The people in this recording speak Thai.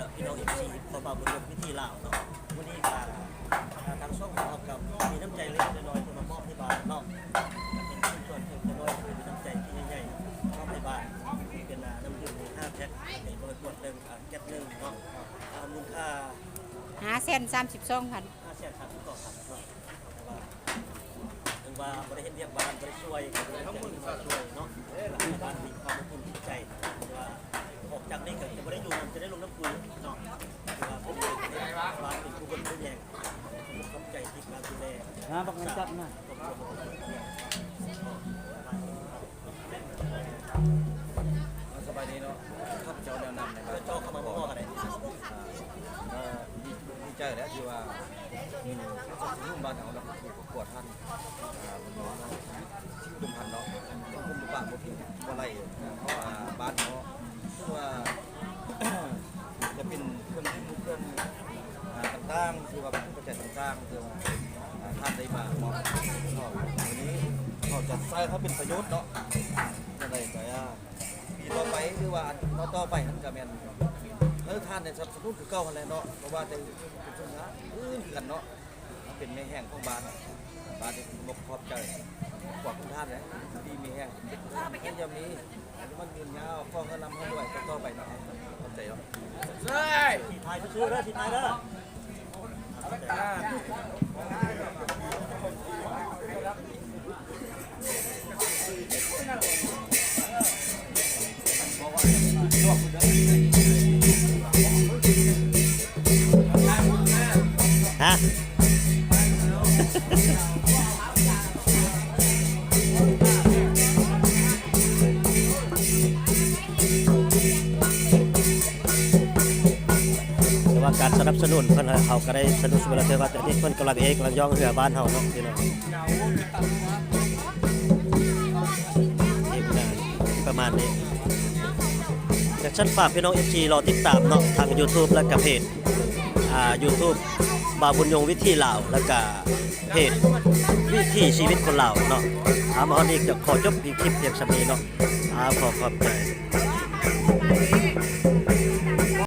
นาะพี่น้องเอฟซีขอบุญวิธีลาวเนาะวันนี้ก็ทางช่องของเรากับมีน้ำใจเล็กน้อยๆมามอบให้บ้านเนาะเป็นชิ้นส่วนเล็กน้อยคือน้ำใจที่ใหญ่ๆมอบให้บ้านเป็นน้ำดื่มห้าแพ็คในร้อยขวดหนึ่งแก๊สหนึ่งเนาะมูลค่าหาเส้นสามสิบสองพันห้าแสนครับต่อครับเนาะถึงว่าบริเห็นเรียกบ้านบริช่วยบริช่วยเนาะบ้านมีความอบอุ่นจิตใจว่าออกจากนี้ ก็จะไม่ได้อยู่จะได้ลงน้ำปุ๋ยเนาะว่าเป็นบ้านเป็นผู้คนผู้แยงผมเข้าใจที่กาดูแลนะบักมันจับนะสบายดีเนาะข้าพเจ้าแนวนำนะครับแล้วจอเข้ามาพ่อกันได้เอ่อดีดีใจแล้วที่ว่ารุ่นบ้านของเราถูกประกวดท่านน้องเนาะที่อดุมพันเนาะเป็นคนบุปผาบุพิบ่ไรเพราะว่าบ้านเนาะคือว่าจะเป็นเครื่องที่เครื่อง อ่าต่างๆคือว่าเป็นปัจจัยต่างๆคือว่าอ่าท่านได้มาเนาะก็วันนี้เขาจะใส่เขาเป็นประโยชน์เนาะอะไรก็อ่าปีต่อไปหรือว่าอันต่อต่อไปมันก็แม่นเออท่านในสนับสนุนคือเก่าหั่นแหละเนาะเพราะว่าจะเป็นช่วงงานอื่นคือกันเนาะมันเป็นแม่แห้งของบ้านบ้านที่บกขอบใจขอบคุณท่านนะที่มีแห้งเป็นยามนี้มันยืนยาวฟ้องก็นำให้ด้วยต่อต่อไปเนาะเข้าใจเนาะที่ไทยซื้อแล้วที่ไทยแล้ว ฮะ แต่ว่าการสนับสนุนเพิ่นเขาก็ได้สนับสนุนแล้วแต่ว่าแต่นี่เพิ่อนกำลังเอกกำลังย่องเรือบ้านเฮาเนาะพี่น้องนี่นประมาณนี้อยากฉันฝากพี่น้อง FG รอติดตามเนาะทาง YouTube และก็เพจอ่า YouTube บาบุญยงวิธีลาวแล้วก็เพจวิถีชีวิตคนลาวเนาะอามาฮอนี้จะขอจบคลิปเพียงสำนี้เนาะอาขอขอบใจ